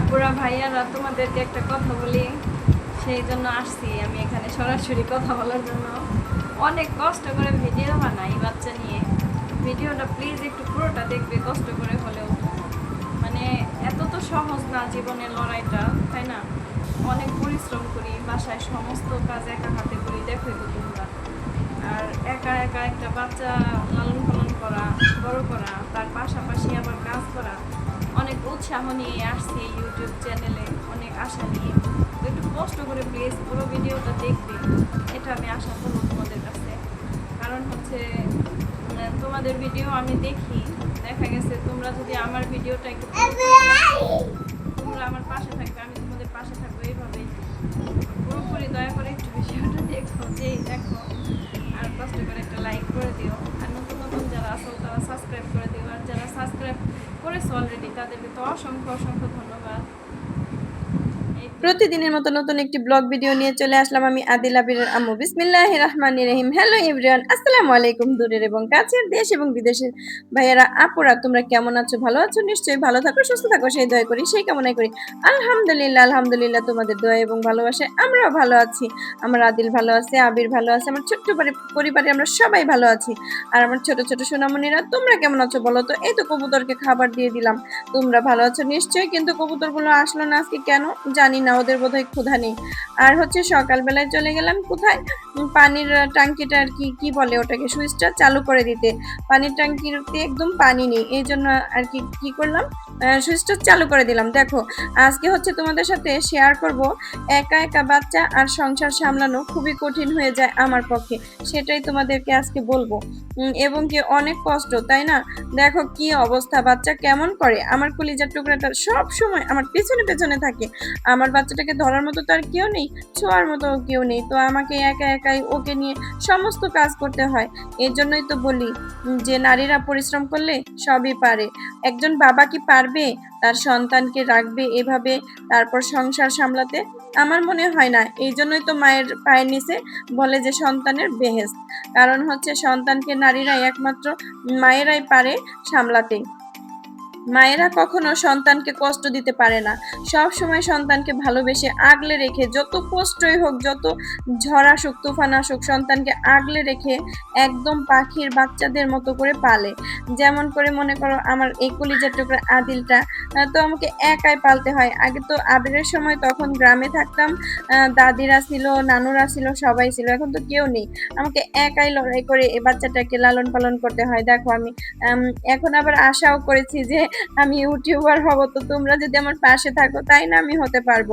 আপুরা, ভাইয়ারা, তোমাদেরকে একটা কথা বলি। সেই জন্য আসছি আমি এখানে সরাসরি কথা বলার জন্য। অনেক কষ্ট করে ভিডিও বানাই বাচ্চা নিয়ে। ভিডিওটা প্লিজ একটু পুরোটা দেখবে, কষ্ট করে হলেও। মানে এত তো সহজ না জীবনের লড়াইটা, তাই না? অনেক পরিশ্রম করি, বাসায় সমস্ত কাজ একা হাতে করি দেখোই তো তোমরা। আর একা একা একটা বাচ্চা লালন পালন করা, বড় করা, তার পাশাপাশি আবার কাজ করা। অনেক উৎসাহ নিয়ে আসছি ইউটিউব চ্যানেলে অনেক আশা নিয়ে। তো একটু কষ্ট করে প্লিজ পুরো ভিডিওটা দেখবে। এটা আমি আশা করব তোমাদের কাছে। কারণ হচ্ছে উম, তোমাদের ভিডিও আমি দেখি। দেখা গেছে তোমরা যদি আমার ভিডিওটা একটু তোমরা আমার পাশে থাকবে আমি তোমাদের পাশে থাকব এইভাবেই। পুরোপুরি দয়া করে একটু ভিডিওটা দেখো যেই দেখো। আর কষ্ট করে একটা লাইক করে দিও। আর নতুন নতুন যারা আসল তারা সাবস্ক্রাইব করে দিও। আর যারা সাবস্ক্রাইব করেছ অলরেডি তাদেরকে তো অসংখ্য অসংখ্য ধন্যবাদ। প্রতিদিনের মতো নতুন একটি ব্লগ ভিডিও নিয়ে চলে আসলাম আমি আদিল আবিরের আম্মু। বিসমিল্লাহ রহমান রহিম। হ্যালো এভরিওয়ান, আসসালামু আলাইকুম দূরের এবং কাছের দেশ এবং বিদেশের ভাইয়েরা, আপুরা, তোমরা কেমন আছো? ভালো আছো? নিশ্চয়ই ভালো থাকো, সুস্থ থাকো, সেই দয়া করি, সেই কামনাই করি। আলহামদুলিল্লাহ আলহামদুলিল্লাহ, তোমাদের দোয়া এবং ভালোবাসায় আমরাও ভালো আছি। আমার আদিল ভালো আছে, আবির ভালো আছে, আমার ছোট্ট পরিবারে আমরা সবাই ভালো আছি। আর আমার ছোট ছোট সোনামণিরা, তোমরা কেমন আছো বলো তো? এই তো কবুতরকে খাবার দিয়ে দিলাম। তোমরা ভালো আছো? নিশ্চয়ই, কিন্তু কবুতরগুলো আসলো না আজকে কেন? জানি না। ওদের বোধহয় ক্ষুধা নেই। আর হচ্ছে সকালবেলায় চলে গেলাম কোথায়? পানির আহ, টাঙ্কিটা আর কি কি বলে ওটাকে সুইচটা চালু করে দিতে। পানির টাঙ্কিতে একদম পানি নেই এই জন্য আর কি কি করলাম? সুইচটা চালু করে দিলাম। দেখো আজকে হচ্ছে তোমাদের সাথে শেয়ার করব একা একা বাচ্চা আর সংসার সামলানো খুবই কঠিন হয়ে যায় আমার পক্ষে সেটাই তোমাদেরকে আজকে বলব। এবং কি অনেক কষ্ট তাই না? দেখো কি অবস্থা বাচ্চা কেমন করে? আমার কলিজার টুকরাটা সব সময় আমার পেছনে পেছনে থাকে। আমার বাচ্চাটাকে ধরার মতো তো আর কেউ নেই, ছোঁয়ার মতো কেউ নেই। তো আমাকে একা একাই ওকে নিয়ে সমস্ত কাজ করতে হয়। এর জন্যই তো বলি যে নারীরা পরিশ্রম করলে সবই পারে। একজন বাবা কি পারবে? তার সন্তানকে রাখবে এভাবে, তারপর সংসার সামলাতে আমার মনে হয় না। এই জন্যই তো মায়ের পায়ের নিচে বলে যে সন্তানের বেহেস্ত। কারণ হচ্ছে সন্তানকে নারীরাই একমাত্র মায়েরাই পারে সামলাতে। মায়েরা কখনো সন্তানকে কষ্ট দিতে পারে না। সব সময় সন্তানকে ভালোবেসে আগলে রেখে যত কষ্টই হোক যত ঝড় আসুক তুফান আসুক সন্তানকে আগলে রেখে একদম পাখির বাচ্চাদের মতো করে পালে। যেমন করে মনে করো আমার এই কলিজার টুকরা আদিলটা তো আমাকে একাই পালতে হয়। আগে তো আবিরের সময় তখন গ্রামে থাকতাম দাদিরা ছিল নানুরা ছিল সবাই ছিল এখন তো কেউ নেই। আমাকে একাই লড়াই করে এ বাচ্চাটাকে লালন পালন করতে হয়। দেখো আম, এখন আবার আশাও করেছি যে আমি ইউটিউবার হব, তো তোমরা যদি আমার পাশে থাকো, তাই না আমি হতে পারব।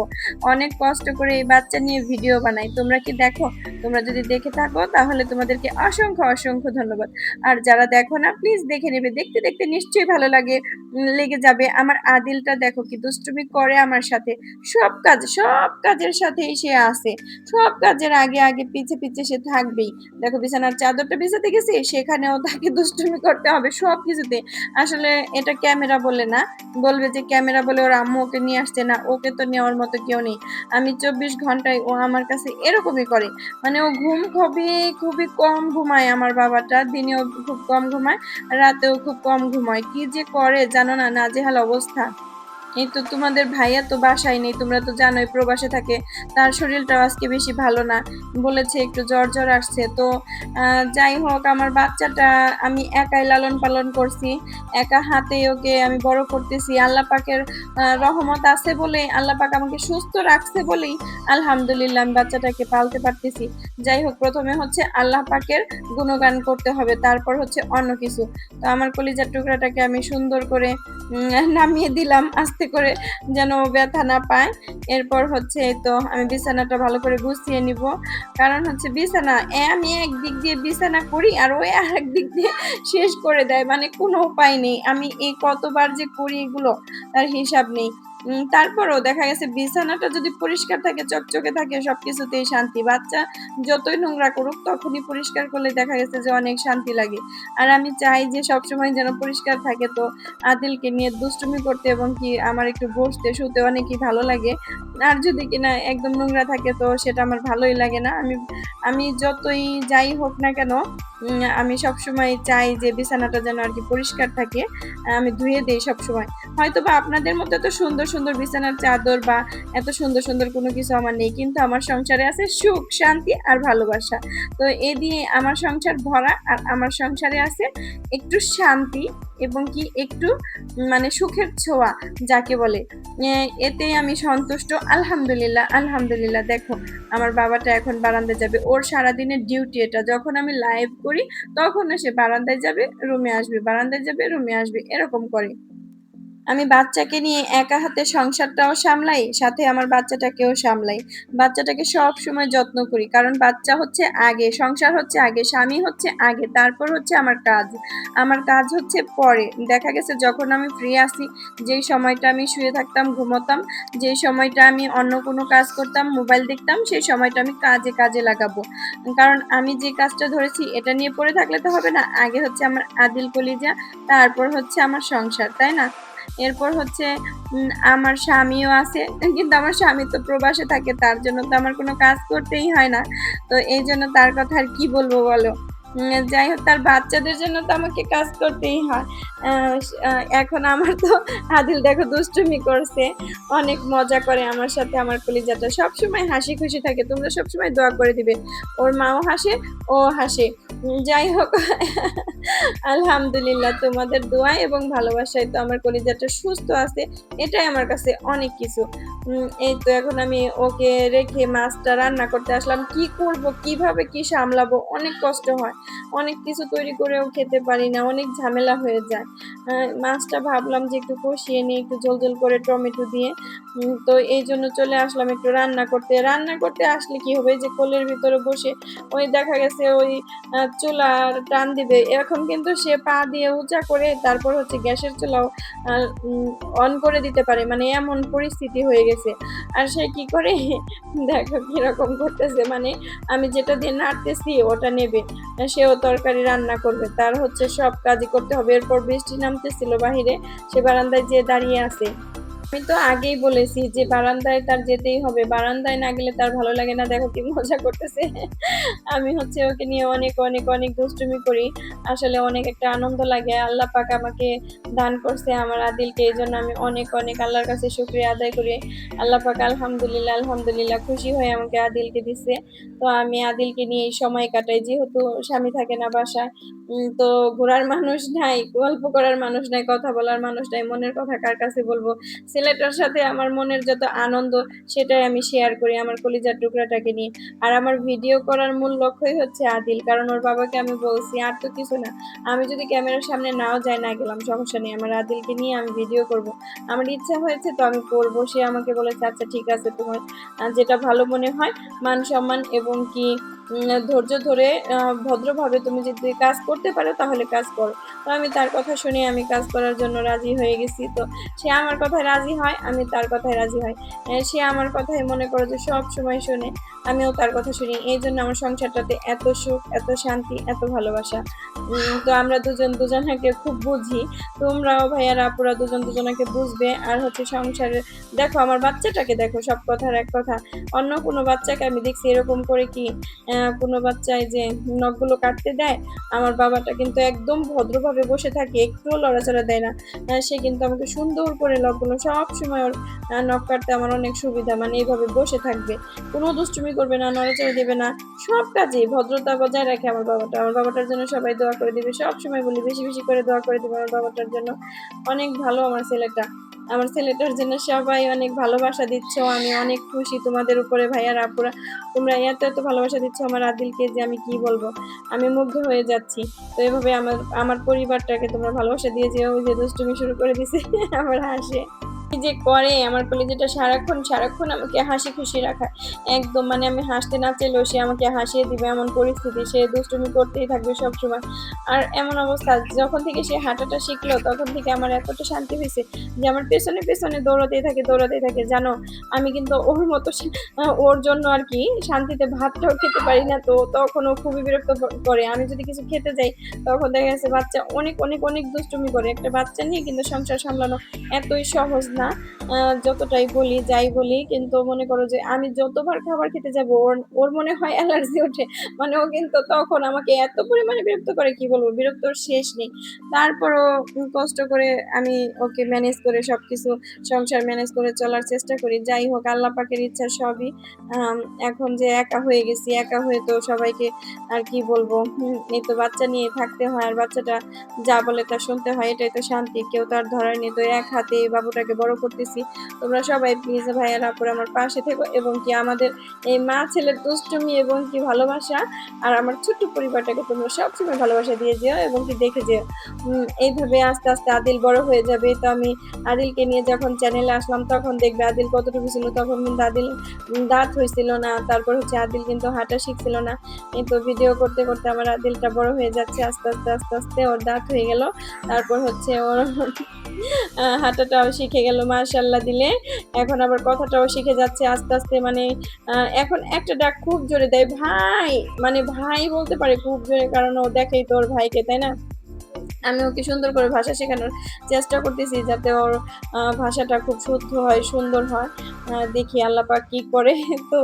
অনেক কষ্ট করে এই বাচ্চা নিয়ে ভিডিও বানাই। তোমরা কি দেখো? তোমরা যদি দেখে থাকো, তাহলে তোমাদেরকে অসংখ্য অসংখ্য ধন্যবাদ। আর যারা দেখো না প্লিজ দেখে নেবে। দেখতে দেখতে নিশ্চয়ই ভালো লাগে, লেগে যাবে। আমার আদিলটা দেখো কি দুষ্টুমি করে আমার সাথে। সব কাজ, সব কাজের সাথেই সে আসে সব কাজের আগে আগে, পিছে পিছে সে থাকবেই। দেখো বিছানার চাদরটা বিছাতে গেছি, সেখানেও তাকে দুষ্টুমি করতে হবে সব কিছুতে। আসলে এটা ক্যামেরা বলে না, বলবে যে ক্যামেরা বলে ওর আম্মু ওকে নিয়ে আসছে না, ওকে তো নেওয়ার মতো কেউ নেই। আমি চব্বিশ ঘন্টায় ও আমার কাছে এরকমই করে। মানে ও ঘুম খুবই খুবই কম ঘুমায় আমার বাবাটা। দিনেও খুব কম ঘুমায়, রাতেও খুব কম ঘুমায়। কি যে করে জানো না, নাজেহাল অবস্থা। এই তো তোমাদের ভাইয়া তো বাসায় নেই, তোমরা তো জানোই প্রবাসে থাকে, তার শরীরটাও আজকে বেশি ভালো না, বলেছে একটু জ্বর জ্বর আসছে। তো যাই হোক, আমার বাচ্চাটা আমি একাই লালন পালন করছি, একা হাতে ওকে আমি বড় করতেছি, আল্লাহ পাকের রহমত আছে বলে আল্লাহ পাক আমাকে সুস্থ রাখছে বলেই, আলহামদুলিল্লাহ আমি বাচ্চাটাকে পালতে পারতেছি। যাই হোক, প্রথমে হচ্ছে আল্লাহ পাকের গুণগান করতে হবে, তারপর হচ্ছে অন্য কিছু। তো আমার কলিজার টুকরাটাকে আমি সুন্দর করে নামিয়ে দিলাম, আস্তে করে যেন ব্যথা না পায়। এরপর হচ্ছে তো আমি বিছানাটা ভালো করে গুছিয়ে নিব। কারণ হচ্ছে বিছানা আমি একদিক দিয়ে বিছানা করি আর ওই আর এক দিক দিয়ে শেষ করে দেয়। মানে কোনো উপায় নেই। আমি এই কতবার যে করি এগুলো তার হিসাব নেই। তারপরও দেখা গেছে বিছানাটা যদি পরিষ্কার থাকে, চকচকে থাকে, সবকিছুতেই শান্তি। বাচ্চা যতই নোংরা করুক, তখনই পরিষ্কার করলে দেখা গেছে যে অনেক শান্তি লাগে। আর আমি চাই যে সবসময় যেন পরিষ্কার থাকে তো আদিলকে নিয়ে দুষ্টুমি করতে এবং কি আমার একটু বসতে, শুতে অনেকই ভালো লাগে। আর যদি কিনা একদম নোংরা থাকে তো সেটা আমার ভালোই লাগে না। আমি আমি যতই যাই হোক না কেন আমি সবসময় চাই যে বিছানাটা যেন আর কি পরিষ্কার থাকে। আমি ধুয়ে দিই সবসময়। হয়তো বা আপনাদের মধ্যে তো সুন্দর সুন্দর বিছানার চাদর বা এত সুন্দর সুন্দর কোনো কিছু আমার নেই। কিন্তু আমার সংসারে আছে সুখ শান্তি আর ভালোবাসা। তো এ দিয়ে আমার সংসার ভরা আর আমার সংসারে আছে একটু শান্তি এবং কি একটু মানে সুখের ছোঁয়া যাকে বলে। এ, এতেই আমি সন্তুষ্ট। আলহামদুলিল্লাহ আলহামদুলিল্লাহ। দেখো আমার বাবাটা এখন বারান্দায় যাবে। ওর সারাদিনের ডিউটি এটা। যখন আমি লাইভ করি তখন সে বারান্দায় যাবে রুমে আসবে। বারান্দায় যাবে রুমে আসবে। এরকম করে। আমি বাচ্চাকে নিয়ে একা হাতে সংসারটাও সামলাই, সাথে আমার বাচ্চাটাকেও সামলাই। বাচ্চাটাকে সব সময় যত্ন করি, কারণ বাচ্চা হচ্ছে আগে, সংসার হচ্ছে আগে, স্বামী হচ্ছে আগে, তারপর হচ্ছে আমার কাজ। আমার কাজ হচ্ছে পরে। দেখা গেছে যখন আমি ফ্রি আসি, যেই সময়টা আমি শুয়ে থাকতাম, ঘুমোতাম, যেই সময়টা আমি অন্য কোনো কাজ করতাম, মোবাইল দেখতাম, সেই সময়টা আমি কাজে কাজে লাগাবো। কারণ আমি যে কাজটা ধরেছি, এটা নিয়ে পড়ে থাকলে তো হবে না। আগে হচ্ছে আমার আদিল কলিজা, তারপর হচ্ছে আমার সংসার, তাই না? এরপর হচ্ছে আমার স্বামীও আছে, কিন্তু আমার স্বামী তো প্রবাসে থাকে, তার জন্য তো আমার কোনো কাজ করতেই হয় না। তো এই জন্য তার কথা আর কি বলব বলো? যাই হোক, তার বাচ্চাদের জন্য তো আমাকে কাজ করতেই হয়। এখন আমার তো আদিল দেখো দুষ্টুমি করছে। অনেক মজা করে আমার সাথে আমার কলিজাটা। সবসময় হাসি খুশি থাকে। তোমরা সবসময় দোয়া করে দিবে। ওর মাও হাসে, ও হাসে। যাই হোক, আলহামদুলিল্লাহ তোমাদের দোয়া এবং ভালোবাসায় তো আমার কলিজাটা সুস্থ আছে। এটাই আমার কাছে অনেক কিছু। এই তো এখন আমি ওকে রেখে মাছটা রান্না করতে আসলাম। কি করব? কীভাবে কি সামলাবো? অনেক কষ্ট হয়। অনেক কিছু তৈরি করেও খেতে পারি না, অনেক ঝামেলা হয়ে যায়। মাছটা ভাবলাম যে একটু কষিয়ে নিই, একটু জল জল করে টমেটো দিয়ে। তো এই জন্য চলে আসলাম একটু রান্না করতে। রান্না করতে আসলে কি হবে? যে কোলের ভিতরে বসে ওই দেখা গেছে ওই চুলার টান দিবে। এখন কিন্তু সে পা দিয়ে উঁচা করে তারপর হচ্ছে গ্যাসের চুলাও অন করে দিতে পারে। মানে এমন পরিস্থিতি হয়ে গেছে। আর সে কি করে? দেখো কীরকম করতেছে। মানে আমি যেটা দিয়ে নাড়তেছি, ওটা নেবে। সেও তরকারি রান্না করবে। তার হচ্ছে সব কাজই করতে হবে। এরপর বৃষ্টি নামতেছিল বাহিরে, সে বারান্দায় যে দাঁড়িয়ে আছে। আমি তো আগেই বলেছি যে বারান্দায় তার যেতেই হবে। বারান্দায় না গেলে তার ভালো লাগে না। দেখো কি মজা করতেছে। আমি হচ্ছে ওকে নিয়ে অনেক অনেক অনেক দুষ্টুমি করি। আসলে অনেক একটা আনন্দ লাগে। আল্লাহ পাক আমাকে দান করছে আমার আদিলকে। এই জন্য আমি অনেক অনেক আল্লাহর কাছে শুক্রিয়া আদায় করি। আল্লাহ পাক আলহামদুলিল্লাহ আলহামদুলিল্লাহ খুশি হয়ে আমাকে আদিলকে দিছে। তো আমি আদিলকে নিয়ে সময় কাটাই। যেহেতু স্বামী থাকে না বাসায় তো ঘোরার মানুষ নাই, গল্প করার মানুষ নাই, কথা বলার মানুষ নাই, মনের কথা কার কাছে বলব? ছেলেটার সাথে আমার মনের যত আনন্দ, সেটাই আমি শেয়ার করি আমার কলিজার টুকরাটাকে নিয়ে। আর আমার ভিডিও করার মূল লক্ষ্যই হচ্ছে আদিল, কারণ ওর বাবাকে আমি বলছি, আর তো কিছু না। আমি যদি ক্যামেরার সামনে নাও যাই, না গেলাম, সমস্যা নেই। আমার আদিলকে নিয়ে আমি ভিডিও করব। আমার ইচ্ছা হয়েছে তো আমি করব। সে আমাকে বলেছে আচ্ছা ঠিক আছে, তোমার যেটা ভালো মনে হয়, মান সম্মান এবং কি ধৈর্য ধরে ভদ্রভাবে তুমি যদি কাজ করতে পারো, তাহলে কাজ করো। তো আমি তার কথা শুনে আমি কাজ করার জন্য রাজি হয়ে গেছি। তো সে আমার কথায় রাজি হয়, আমি তার কথায় রাজি হয় সে আমার কথাই মনে করো যে সব সময় শুনে, আমিও তার কথা শুনি। এই জন্য আমার সংসারটাতে এত সুখ, এত শান্তি, এত ভালোবাসা। তো আমরা দুজন দুজনকে খুব বুঝি। তোমরাও ভাইয়ারা আপুরা দুজন দুজনকে বুঝবে। আর হচ্ছে সংসারের দেখো আমার বাচ্চাটাকে দেখো, সব কথার এক কথা। অন্য কোনো বাচ্চাকে আমি দেখছি এরকম করে কি কোনো বাচ্চায় যে নখগুলো কাটতে দেয়, আমার বাবাটা কিন্তু একদম ভদ্রভাবে বসে থাকে, একটুও লড়াচড়া দেয় না। সে কিন্তু আমাকে সুন্দর করে নখগুলো সব সময় ওর নখ কাটতে আমার অনেক সুবিধা মানে এইভাবে বসে থাকবে। কোনো দুষ্টুমি করবে না, নড়াচড়া দেবে না, সব কাজে ভদ্রতা বজায় রাখে আমার বাবাটা। আমার বাবাটার জন্য সবাই দোয়া করে দিবে, সব সময় বলি, বেশি বেশি করে দোয়া করে দিবে আমার বাবাটার জন্য। অনেক ভালো আমার ছেলেটা। আমার ছেলেটার জন্য সবাই অনেক ভালোবাসা দিচ্ছ আমি অনেক খুশি তোমাদের উপরে ভাইয়ার আপুরা তোমরা এত এত ভালোবাসা দিচ্ছ আমার আদিলকে যে আমি কি বলব? আমি মুগ্ধ হয়ে যাচ্ছি। তো এভাবে আমার আমার পরিবারটাকে তোমরা ভালোবাসা দিয়ে ওই যে দুষ্টুমি শুরু করে দিছে, আমার হাসে। যে করে? আমার কলেজেটা সারাক্ষণ সারাক্ষণ আমাকে হাসি খুশি রাখায়। একদম মানে আমি হাসতে না চাইলেও সে আমাকে হাসিয়ে দিবে এমন পরিস্থিতি। সে দুষ্টুমি করতেই থাকবে সব সময় আর এমন অবস্থা, যখন থেকে সে হাঁটাটা শিখলো, তখন থেকে আমার এতটা শান্তি হয়েছে যে আমার পেছনে পেছনে দৌড়াতেই থাকে দৌড়াতেই থাকে। জানো, আমি কিন্তু ওর মতো ওর জন্য আর কি শান্তিতে ভাতটাও খেতে পারি না। তো তখন ও খুবই বিরক্ত করে। আমি যদি কিছু খেতে যাই, তখন দেখা যাচ্ছে বাচ্চা অনেক অনেক অনেক দুষ্টুমি করে। একটা বাচ্চা নিয়ে কিন্তু সংসার সামলানো এতই সহজ না। আহ, যতটাই বলি যাই বলি কিন্তু মনে করো যে আমি যতবার খাবার খেতে যাব ওর ওর মনে হয় অ্যালার্জি ওঠে। মানে ও কিন্তু তখন আমাকে এত পরিমাণে বিরক্ত করে কি বলব বিরক্তর শেষ নেই। তারপরও কষ্ট করে আমি ওকে ম্যানেজ করে সবকিছু সংসার ম্যানেজ করে চলার চেষ্টা করি। যাই হোক আল্লাহ পাকের ইচ্ছা সবই। এখন যে একা হয়ে গেছি একা হয়ে তো সবাইকে আর কি বলব এই তো বাচ্চা নিয়ে থাকতে হয় আর বাচ্চাটা যা বলে তা শুনতে হয় এটাই তো শান্তি। কেউ তার ধরার নেই। তো এক হাতে বাবুটাকে বড় করতেছি। তোমরা সবাই প্লিজ ভাইয়ারা আপুর আমার পাশে থেকো এবং কি আমাদের এই মা ছেলের দুষ্টমি এবং কি ভালোবাসা আর আমার ছোট্ট পরিবারটাকে তোমরা সবসময় ভালোবাসা দিয়ে যেও এবং কি দেখে যেও। এইভাবে আস্তে আস্তে আদিল বড় হয়ে যাবে। তো আমি আদিলকে নিয়ে যখন চ্যানেলে আসলাম, তখন দেখবে আদিল কতটুকু ছিল, তখন কিন্তু আদিল দাঁত হয়েছিল না। তারপর হচ্ছে আদিল কিন্তু হাঁটা শিখছিল না। এই তো ভিডিও করতে করতে আমার আদিলটা বড় হয়ে যাচ্ছে, আস্তে আস্তে আস্তে আস্তে ওর দাঁত হয়ে গেল। তারপর হচ্ছে ওর হাঁটাটাও শিখে গেল মাশাল্লাহ দিলে। এখন আবার কথাটাও শিখে যাচ্ছে আস্তে আস্তে। মানে এখন একটা ডাক খুব জোরে দেয় ভাই। মানে ভাই বলতে পারে খুব জোরে, কারণ ও দেখেই তোর ভাইকে, তাই না? আমি ওকে সুন্দর করে ভাষা শেখানোর চেষ্টা করতেছি যাতে ওর ভাষাটা খুব শুদ্ধ হয়, সুন্দর হয়। দেখি আল্লাহ পাক কি করে। তো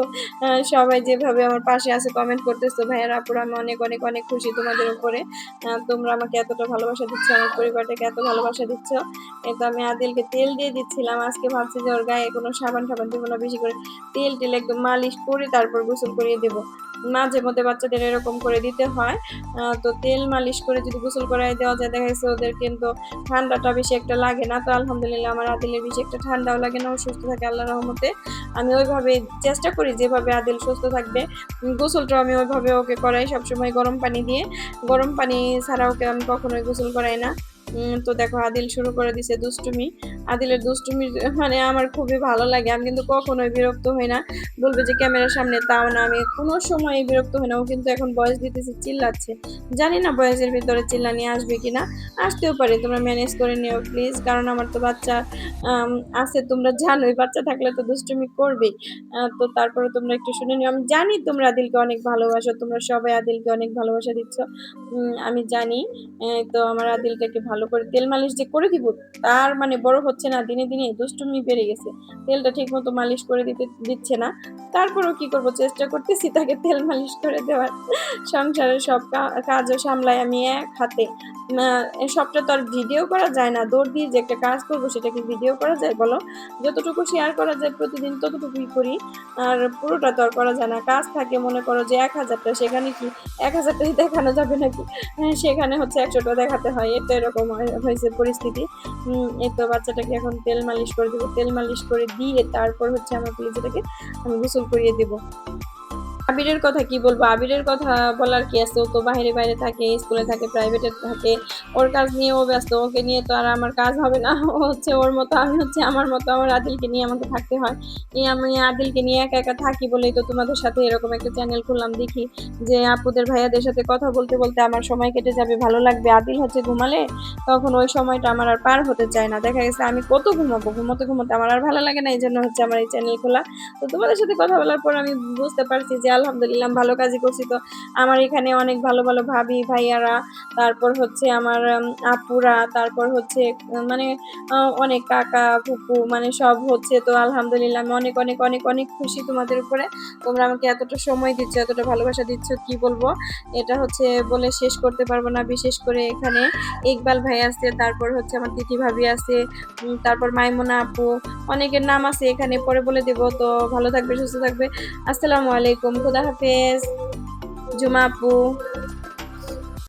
সবাই যেভাবে আমার পাশে আছে কমেন্ট করতেছো, ভাইয়ার, আপুর, আমি অনেক অনেক অনেক খুশি তোমাদের উপরে। তোমরা আমাকে এতটা ভালোবাসা দিচ্ছ, আমার পরিবারটাকে এত ভালোবাসা দিচ্ছ। এই তো আমি আদিলকে তেল দিয়ে দিচ্ছিলাম। আজকে ভাবছি যে ওর গায়ে কোনো সাবান টাবান দিব না, বেশি করে তেল টেল একদম মালিশ করে তারপর গোসল করিয়ে দেবো। মাঝে মধ্যে বাচ্চাদের এরকম করে দিতে হয়। তো তেল মালিশ করে যদি গোসল করাই দেওয়া যায়, দেখা গেছে ওদের কিন্তু ঠান্ডাটা বেশি একটা লাগে না। তো আলহামদুলিল্লাহ আমার আদিলের বেশি একটা ঠান্ডাও লাগে না, ও সুস্থ থাকে আল্লাহ রহমতে। আমি ওইভাবে চেষ্টা করি যেভাবে আদিল সুস্থ থাকবে। গোসলটাও আমি ওইভাবে ওকে করাই সবসময় গরম পানি দিয়ে। গরম পানি ছাড়া ওকে আমি কখনোই গোসল করাই না। তো দেখো আদিল শুরু করে দিছে দুষ্টুমি। আদিলের দুষ্টুমি মানে আমার খুবই ভালো লাগে। আমি কিন্তু কখনোই বিরক্ত হই না। বলবে যে ক্যামেরার সামনে তাও না, আমি কোনো সময় বিরক্ত হই না। ও কিন্তু এখন বয়স দিতেছে, চিল্লাচ্ছে। জানি না বয়সের ভিতরে চিল্লানি আসবে কি না আসতেও পারে, তোমরা ম্যানেজ করে নিও প্লিজ কারণ আমার তো বাচ্চা আছে, তোমরা জানোই। বাচ্চা থাকলে তো দুষ্টুমি করবেই। তো তারপরে তোমরা একটু শুনে নিও। আমি জানি তোমরা আদিলকে অনেক ভালোবাসো। তোমরা সবাই আদিলকে অনেক ভালোবাসা দিচ্ছ। আমি জানি তো আমার আদিলটাকে ভালো করে তেল মালিশ যে করে দিব, তার মানে বড় হচ্ছে না দিনে দিনে দুষ্টুমি বেড়ে গেছে। তেলটা ঠিক মতো মালিশ করে দিতে দিচ্ছে না। তারপরেও কি করব? চেষ্টা করতেছি তাকে তেল মালিশ করে দেওয়ার। সংসারের সব কাজও সামলাই আমি এক হাতে। সবটা তো আর ভিডিও করা যায় না। দৌড় দিয়ে যে একটা কাজ করব সেটা কি ভিডিও করা যায় বলো? যতটুকু শেয়ার করা যায় প্রতিদিন ততটুকুই করি। আর পুরোটা তো আর করা যায় না। কাজ থাকে মনে করো যে এক হাজারটা সেখানে কি এক হাজারটাই দেখানো যাবে নাকি? হ্যাঁ, সেখানে হচ্ছে একশোটা দেখাতে হয়। এটা এরকম হয়েছে পরিস্থিতি। এই তো বাচ্চাটাকে এখন তেল মালিশ করে দেবো। তেল মালিশ করে দিয়ে তারপর হচ্ছে আমার প্লিজেটাকে আমি গোসল করিয়ে দেবো। আবিরের কথা কি বলব? আবিরের কথা বলার কি আছে? ও তো বাইরে বাইরে থাকে, স্কুলে থাকে প্রাইভেটে থাকে। ওর কাজ নিয়ে ও ব্যস্ত, ওকে নিয়ে তো আর আমার কাজ হবে না। ও হচ্ছে ওর মতো, আমি হচ্ছে আমার মতো, আমার আদিলকে নিয়ে আমাকে থাকতে হয়। আমি আদিলকে নিয়ে একা একা থাকি বলেই তো তোমাদের সাথে এরকম একটা চ্যানেল খুললাম দেখি। যে আপুদের ভাইয়াদের সাথে কথা বলতে বলতে আমার সময় কেটে যাবে, ভালো লাগবে। আদিল হচ্ছে ঘুমালে তখন ওই সময়টা আমার আর পার হতে চায় না। দেখা গেছে আমি কত ঘুমাবো? ঘুমোতে ঘুমোতে আমার আর ভালো লাগে না এই জন্য হচ্ছে আমার এই চ্যানেল খোলা। তো তোমাদের সাথে কথা বলার পর আমি বুঝতে পারছি যে আলহামদুলিল্লাহ ভালো কাজই করছি তো। আমার এখানে অনেক ভালো ভালো ভাবি, ভাইয়ারা, তারপর হচ্ছে আমার আপুরা, তারপর হচ্ছে মানে অনেক কাকা, ফুপু মানে সব হচ্ছে তো আলহামদুলিল্লাহ আমি অনেক অনেক অনেক অনেক খুশি তোমাদের উপরে। তোমরা আমাকে এতটা সময় দিচ্ছ, এতটা ভালোবাসা দিচ্ছ, কি বলব? এটা হচ্ছে বলে শেষ করতে পারব না, বিশেষ করে এখানে ইকবাল ভাই আছে, তারপর হচ্ছে আমার তিথি ভাবি আছে তারপর মাইমুনা আপু, অনেকের নাম আছে এখানে পরে বলে দেব, তো ভালো থাকবে, সুস্থ থাকবে। আসসালামু আলাইকুম। খুদা হাফেজ জুমা আপু